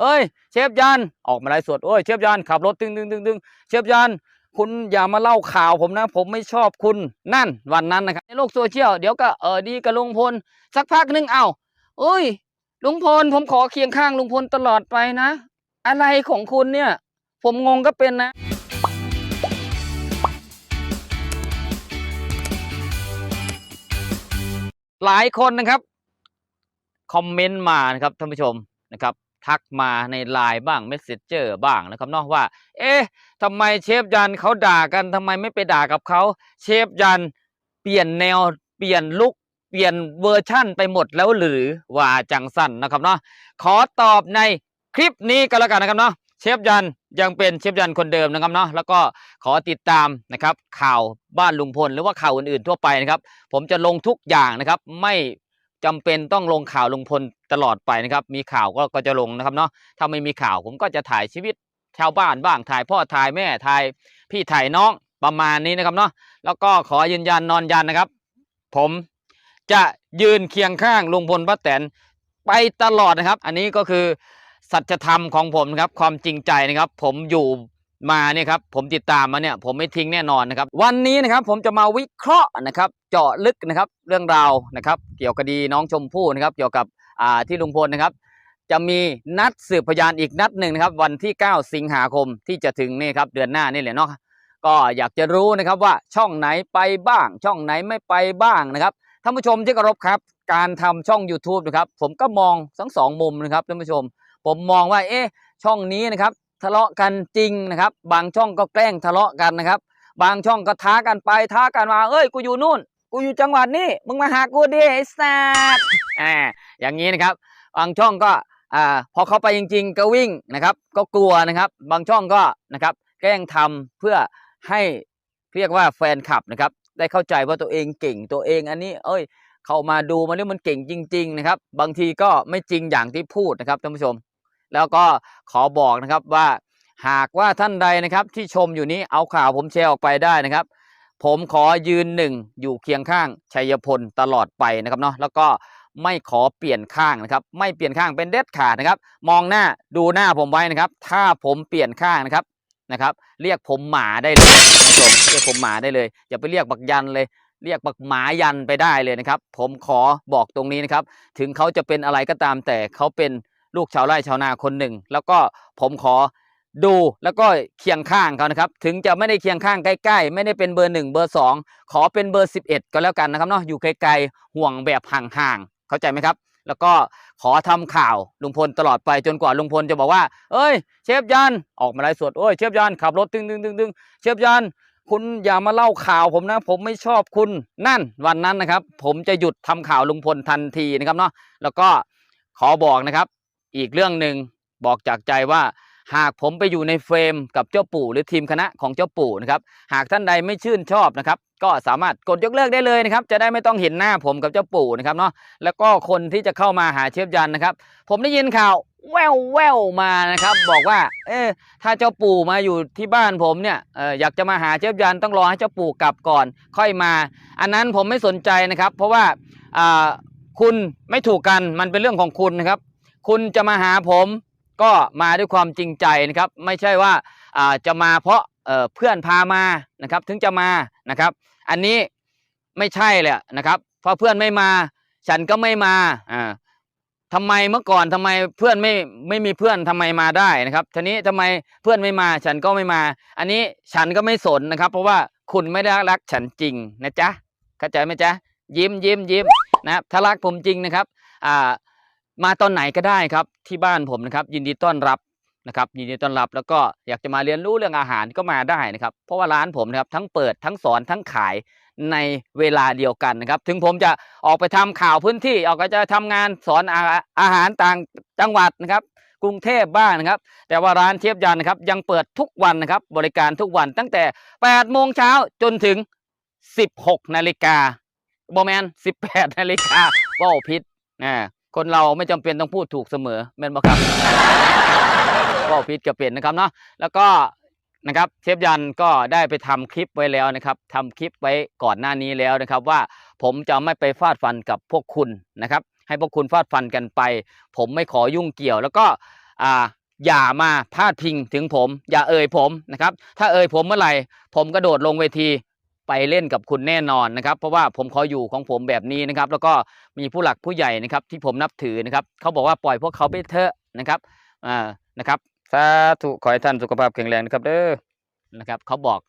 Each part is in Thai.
เอ้ย เชฟยันออกมาไลฟ์สดโอ้ยเชฟยันขับรถตึงตึงตึงตึงเชฟยันคุณอย่ามาเล่าข่าวผมนะ ผมไม่ชอบคุณนั่นวันนั้นนะครับในโลกโซเชียลเดี๋ยวก็เออดีกับลุงพล สักพักหนึงเอ้าเอ้ยลุงพลผมขอเคียงข้างลุงพลตลอดไปนะ อะไรของคุณเนี่ย ผมงงก็เป็นนะหลายคนนะครับ คอมเมนต์มานะครับท่านผู้ชมนะครับ ทักมาในไลน์บ้างเมสเซจเจอร์บ้างนะครับเนอกว่า เอ๊ะทำไมเชฟยันเขาด่ากันทำไมไม่ไปด่ากับเขาเชฟยันเปลี่ยนแนวเปลี่ยนลุกเปลี่ยนเวอร์ชั่นไปหมดแล้วหรือว่าจังสั้นนะครับเนาะขอตอบในคลิปนี้ก็แล้วกันนะครับเนาะเชฟยันยังเป็นเชฟยันคนเดิมนะครับเนาะแล้วก็ขอติดตามนะครับข่าวบ้านลุงพลหรือว่าข่าวอื่นๆทั่วไปนะครับ ผมจะลงทุกอย่างนะครับไม่ จำเป็นต้องลงข่าวลุงพลตลอดไปนะครับ มีข่าวก็ก็จะลงนะครับเนาะถ้าไม่มีข่าวผมก็จะถ่ายชีวิตชาวบ้านบ้างถ่ายพ่อถ่ายแม่ถ่ายพี่ถ่ายน้องประมาณนี้นะครับเนาะแล้วก็ขอยืนยันนอนยันนะครับ ผมจะยืนเคียงข้างลุงพลป้าแตนไปตลอดนะครับ อันนี้ก็คือสัจธรรมของผมนะครับความจริงใจนะครับ ผมอยู่ มาเนี่ยครับผมติดตามมาเนี่ยผมไม่ทิ้งแน่นอนนะครับ วันนี้นะครับผมจะมาวิเคราะห์นะครับ เจาะลึกนะครับเรื่องราวนะครับ เกี่ยวกับคดีน้องชมพู่นะครับ เกี่ยวกับอ่าที่ลุงพลนะครับ จะมีนัดสืบพยานอีกนัดหนึ่งนะครับ วันที่ 9 สิงหาคมที่จะถึงนี่ครับเดือนหน้านี่แหละเนาะก็อยากจะรู้นะครับว่าช่องไหนไปบ้าง ช่องไหนไม่ไปบ้างนะครับท่านผู้ชมที่เคารพครับ การทำช่อง YouTube นะครับ ผมก็มองทั้งสองมุมนะครับท่านผู้ชม ผมมองว่าเอ๊ะช่องนี้นะครับ ทะเลาะกันจริงนะครับ บางช่องก็แกล้งทะเลาะกันนะครับ บางช่องก็ท้ากันไปท้ากันมาเอ้ยกูอยู่นู่น กูอยู่จังหวัดนี้มึงมาหากูดิไอ้สัสอ่าอย่างนี้นะครับ บางช่องก็อ่าพอเข้าไปจริง ๆ ก็วิ่งนะครับ ก็กลัวนะครับ บางช่องก็นะครับ แกล้งทำเพื่อให้เรียกว่าแฟนคลับนะครับ ได้เข้าใจว่าตัวเองเก่งตัวเองอันนี้ เอ้ย เข้ามาดูมาเนี่ยมันเก่งจริง ๆ นะครับ บางทีก็ไม่จริงอย่างที่พูดนะครับท่านผู้ชม แล้วก็ขอบอกนะครับว่าหากว่าท่านใดนะครับที่ชมอยู่นี้เอาข่าวผมแชร์ออกไปได้นะครับ ผมขอยืนหนึ่งอยู่เคียงข้างชัยพลตลอดไปนะครับเนาะแล้วก็ไม่ขอเปลี่ยนข้างนะครับ ไม่เปลี่ยนข้างเป็นเด็ดขาดนะครับ มองหน้าดูหน้าผมไว้นะครับ ถ้าผมเปลี่ยนข้างนะครับนะครับ เรียกผมหมาได้เลยท่านผู้ชมเรียกผมหมาได้เลยอย่าไปเรียกบักยันเลย เรียกบักหมายันไปได้เลยนะครับ ผมขอบอกตรงนี้นะครับ ถึงเขาจะเป็นอะไรก็ตามแต่เขาเป็น ลูกชาวไร่ชาวนาคนหนึ่ง แล้วก็ผมขอดูแล้วก็เคียงข้างเขานะครับ ถึงจะไม่ได้เคียงข้างใกล้ๆ ไม่ได้เป็นเบอร์หนึ่งเบอร์สองขอเป็นเบอร์สิบเอ็ดก็แล้วกันนะครับเนาะอยู่ไกลๆห่วงแบบห่างๆเข้าใจไหมครับ แล้วก็ขอทำข่าวลุงพลตลอดไปจนกว่าลุงพลจะบอกว่า เอ้ย เชฟยันออกมาไลฟ์สดโอ้ยเชฟยันขับรถตึงตึงตึงตึงเชฟยันคุณอย่ามาเล่าข่าวผมนะ ผมไม่ชอบคุณนั่นวันนั้นนะครับ ผมจะหยุดทำข่าวลุงพลทันทีนะครับเนาะแล้วก็ขอบอกนะครับ อีกเรื่องหนึ่งบอกจากใจว่าหากผมไปอยู่ในเฟรมกับเจ้าปู่หรือทีมคณะของเจ้าปู่นะครับ หากท่านใดไม่ชื่นชอบนะครับ ก็สามารถกดยกเลิกได้เลยนะครับ จะได้ไม่ต้องเห็นหน้าผมกับเจ้าปู่นะครับเนาะแล้วก็คนที่จะเข้ามาหาเชฟยันนะครับ ผมได้ยินข่าวแววแววมานะครับ บอกว่า เออถ้าเจ้าปู่มาอยู่ที่บ้านผมเนี่ยอออยากจะมาหาเชฟยันต้องรอให้เจ้าปู่กลับก่อน ค่อยมา อันนั้นผมไม่สนใจนะครับ เพราะว่าคุณไม่ถูกกันมันเป็นเรื่องของคุณนะครับ คุณจะมาหาผมก็มาด้วยความจริงใจนะครับ ไม่ใช่ว่าจะมาเพราะเพื่อนพามานะครับ ถึงจะมานะครับ อันนี้ไม่ใช่เลยนะครับเพราะเพื่อนไม่มาฉันก็ไม่มาอ่าทำไมเมื่อก่อนทำไมเพื่อนไม่ไม่มีเพื่อนทำไมมาได้นะครับทีนี้ทำไมเพื่อนไม่มาฉันก็ไม่มา อันนี้ฉันก็ไม่สนนะครับ เพราะว่าคุณไม่ได้รักฉันจริงนะจ๊ะเข้าใจไหมจ๊ะยิ้มยิ้มยิ้มนะครับถ้ารักผมจริงนะครับอ่า มาตอนไหนก็ได้ครับที่บ้านผมนะครับ ยินดีต้อนรับนะครับยินดีต้อนรับแล้วก็อยากจะมาเรียนรู้เรื่องอาหารก็มาได้นะครับ เพราะว่าร้านผมนะครับทั้งเปิดทั้งสอนทั้งขายในเวลาเดียวกันนะครับ ถึงผมจะออกไปทำข่าวพื้นที่ออกไปจะทำงานสอนอาอาหารต่างจังหวัดนะครับ กรุงเทพบ้างนะครับ แต่ว่าร้านเชฟยันนะครับยังเปิดทุกวันนะครับ บริการทุกวันตั้งแต่8โมงเช้าจนถึง 16 นาฬิกาบอแมน18 นาฬิกาว้าวพิษนะ คนเราไม่จำเป็นต้องพูดถูกเสมอแม่นบ่ครับว้าวพิษก็เป็นนะครับเนาะแล้วก็นะครับเชฟยันก็ได้ไปทำคลิปไว้แล้วนะครับทำคลิปไว้ก่อนหน้านี้แล้วนะครับ ว่าผมจะไม่ไปฟาดฟันกับพวกคุณนะครับ ให้พวกคุณฟาดฟันกันไป ผมไม่ขอยุ่งเกี่ยว แล้วก็อ่าอย่ามาพาดพิงถึงผม อย่าเอ่ยผมนะครับ ถ้าเอ่ยผมเมื่อไหร่ ผมกระโดดลงเวที ไปเล่นกับคุณแน่นอนนะครับ เพราะว่าผมขออยู่ของผมแบบนี้นะครับ แล้วก็มีผู้หลักผู้ใหญ่นะครับ ที่ผมนับถือนะครับเขาบอกว่าปล่อยพวกเขาไปเถอะนะครับอ่านะครับสาธุขอให้ท่านสุขภาพแข็งแรงนะครับเด้อนะครับเขาบอก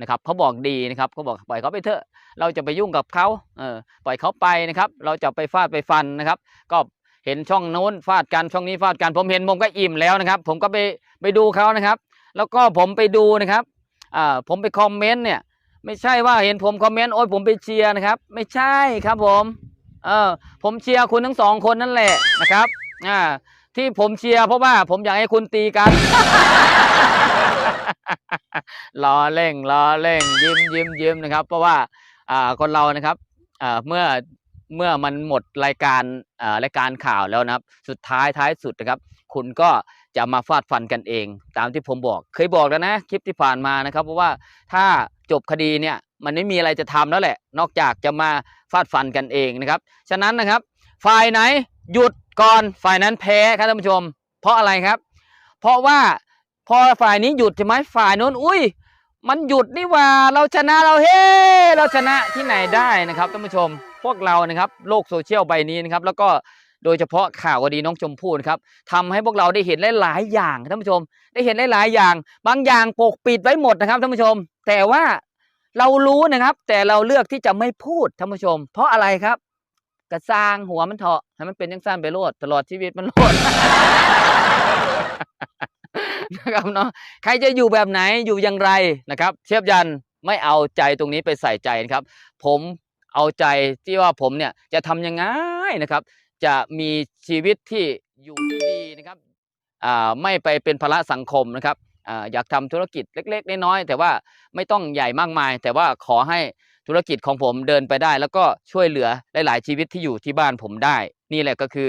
นะครับเขาบอกดีนะครับเขาบอกปล่อยเขาไปเถอะ เราจะไปยุ่งกับเขาเออปล่อยเขาไปนะครับ เราจะไปฟาดไปฟันนะครับ ก็เห็นช่องโน้นฟาดกันช่องนี้ฟาดกัน ผมเห็นผมก็อิ่มแล้วนะครับ ผมก็ไปไปดูเขานะครับ แล้วก็ผมไปดูนะครับอ่าผมไปคอมเมนต์เนี่ย ไม่ใช่ว่าเห็นผมคอมเมนต์โอ้ยผมไปเชียร์นะครับ ไม่ใช่ครับผมเออผมเชียร์คุณทั้งสองคนนั่นแหละนะครับอ่าที่ผมเชียร์เพราะว่าผมอยากให้คุณตีกันล้อเล่งล้อเล่งยิ้มยิ้มยิ้มนะครับ เพราะว่าอ่าคนเรานะครับอ่าเมื่อเมื่อมันหมดรายการอ่ารายการข่าวแล้วนะครับ สุดท้ายท้ายสุดนะครับ คุณก็จะมาฟาดฟันกันเอง ตามที่ผมบอก เคยบอกแล้วนะ คลิปที่ผ่านมานะครับ เพราะว่าถ้า จบคดีเนี่ยมันไม่มีอะไรจะทำแล้วแหละ นอกจากจะมาฟาดฟันกันเองนะครับ ฉะนั้นนะครับ ฝ่ายไหนหยุดก่อนฝ่ายนั้นแพ้ครับท่านผู้ชม เพราะอะไรครับ เพราะว่าพอฝ่ายนี้หยุดใช่ไหมฝ่ายโน้นอุ้ย มันหยุดนี่ว่าเราชนะเราเฮ้เราชนะที่ไหนได้นะครับท่านผู้ชม พวกเรานะครับโลกโซเชียลใบนี้นะครับ แล้วก็ โดยเฉพาะข่าวคดีน้องชมพู่นะครับทำให้พวกเราได้เห็นหลายๆอย่างท่านผู้ชม ได้เห็นหลายๆอย่าง บางอย่างปกปิดไว้หมดนะครับท่านผู้ชม แต่ว่าเรารู้นะครับ แต่เราเลือกที่จะไม่พูดท่านผู้ชม เพราะอะไรครับ กระซางหัวมันเถาะให้มันเป็นยังสั้นไปโลดตลอดชีวิตมันโลดนะครับเนาะใครจะอยู่แบบไหนอยู่อย่างไรนะครับเชฟยันไม่เอาใจตรงนี้ไปใส่ใจนะครับ ผมเอาใจที่ว่าผมเนี่ยจะทำยังไงนะครับ จะมีชีวิตที่อยู่ที่ดีนะครับไม่ไปเป็นภาระสังคมนะครับอ่าอยากทำธุรกิจเล็ก ๆ น้อยๆแต่ว่าไม่ต้องใหญ่มากมาย แต่ว่าขอให้ธุรกิจของผมเดินไปได้ แล้วก็ช่วยเหลือหลาย ๆ ชีวิตที่อยู่ที่บ้านผมได้ นี่แหละก็คือ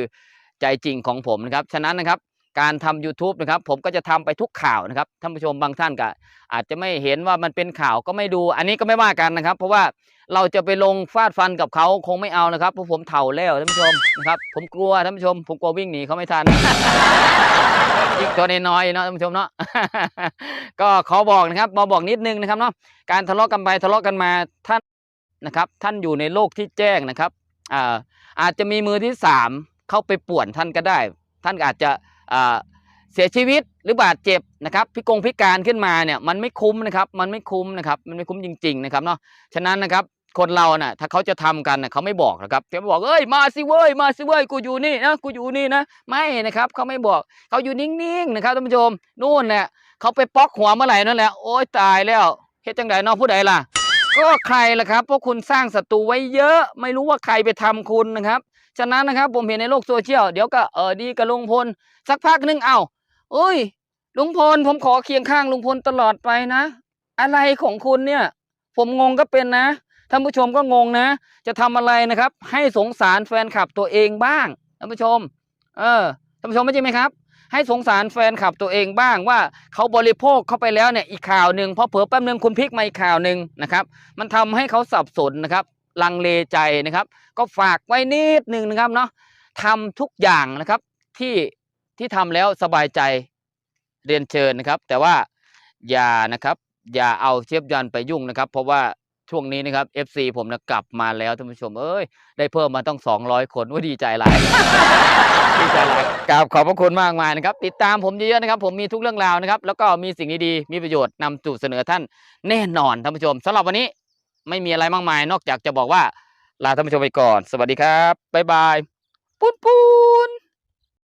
ใจจริงของผมนะครับ ฉะนั้นนะครับ การทำ YouTube นะครับผมก็จะทำไปทุกข่าวนะครับท่านผู้ชมบางท่านก็อาจจะไม่เห็นว่ามันเป็นข่าวก็ไม่ดู อันนี้ก็ไม่ว่ากันนะครับ เพราะว่าเราจะไปลงฟาดฟันกับเขาคงไม่เอานะครับเพราะผมเถ่าแล้วท่านผู้ชมนะครับผมกลัวท่านผู้ชม ผมกลัววิ่งหนีเขาไม่ทันอีกตัวน้อยๆเนาะท่านผู้ชมเนาะก็ขอบอกนะครับมาบอกนิดนึงนะครับเนาะการทะเลาะกันไปทะเลาะกันมาท่านนะครับ ท่านอยู่ในโลกที่แจ้งนะครับอาอาจจะมีมือที่สามเข้าไปป่วนท่านก็ได้ ท่านอาจจะ เสียชีวิตหรือบาดเจ็บนะครับพิกงพิการขึ้นมาเนี่ยมันไม่คุ้มนะครับมันไม่คุ้มนะครับมันไม่คุ้มจริง ๆนะครับเนาะฉะนั้นนะครับคนเราน่ะถ้าเขาจะทำกันน่ะเขาไม่บอกนะครับเขาไม่บอกเอ้ยมาสิเว้ยมาสิเว้ยกูอยู่นี่นะกูอยู่นี่นะไม่นะครับเขาไม่บอกเขาอยู่นิ่งๆนะครับท่านผู้ชมนู่นแหละเขาไปป๊อกหัวเมื่อไหร่นั่นแหละโอ๊ยตายแล้วเฮ็ดจังไดเนาะผู้ใดล่ะก็ใครล่ะครับพราะคุณสร้างศัตรูไว้เยอะ ไม่รู้ว่าใครไปทำคุณนะครับ ฉะนั้นนะครับผมเห็นในโลกโซเชียลเดี๋ยวก็เออดีกับลุงพลสักพักหนึงเอ้าเอ้ยลุงพลผมขอเคียงข้างลุงพลตลอดไปนะ อะไรของคุณเนี่ย ผมงงก็เป็นนะท่านผู้ชมก็งงนะ จะทำอะไรนะครับ ให้สงสารแฟนคลับตัวเองบ้างท่านผู้ชม เออท่านผู้ชมไม่ใช่ไหมครับ ให้สงสารแฟนคลับตัวเองบ้างว่าเขาบริโภคเข้าไปแล้วเนี่ยอีกข่าวหนึ่งพอเผลอแป๊บนึงคุณพลิกมาอีกข่าวหนึ่งนะครับ มันทำให้เขาสับสนนะครับ ลังเลใจนะครับ ก็ฝากไว้นิดหนึ่งนะครับเนาะทำทุกอย่างนะครับที่ที่ทำแล้วสบายใจเรียนเชิญนะครับ แต่ว่าอย่านะครับ อย่าเอาเชฟยันไปยุ่งนะครับ เพราะว่าช่วงนี้นะครับ FC ผมนะกลับมาแล้วท่านผู้ชมเอ้ยได้เพิ่มมาต้อง 200 คนว่าดีใจหลาย ดีใจหลายกราบขอบพระคุณมากมายนะครับ ติดตามผมเยอะๆนะครับ ผมมีทุกเรื่องราวนะครับ แล้วก็มีสิ่งดีๆมีประโยชน์นำสู่เสนอท่านแน่นอนท่านผู้ชมสำหรับวันนี้ ไม่มีอะไรมากมาย นอกจากจะบอกว่าลาท่านผู้ชมไปก่อน สวัสดีครับ บ๊ายบายปุ้นปุ้น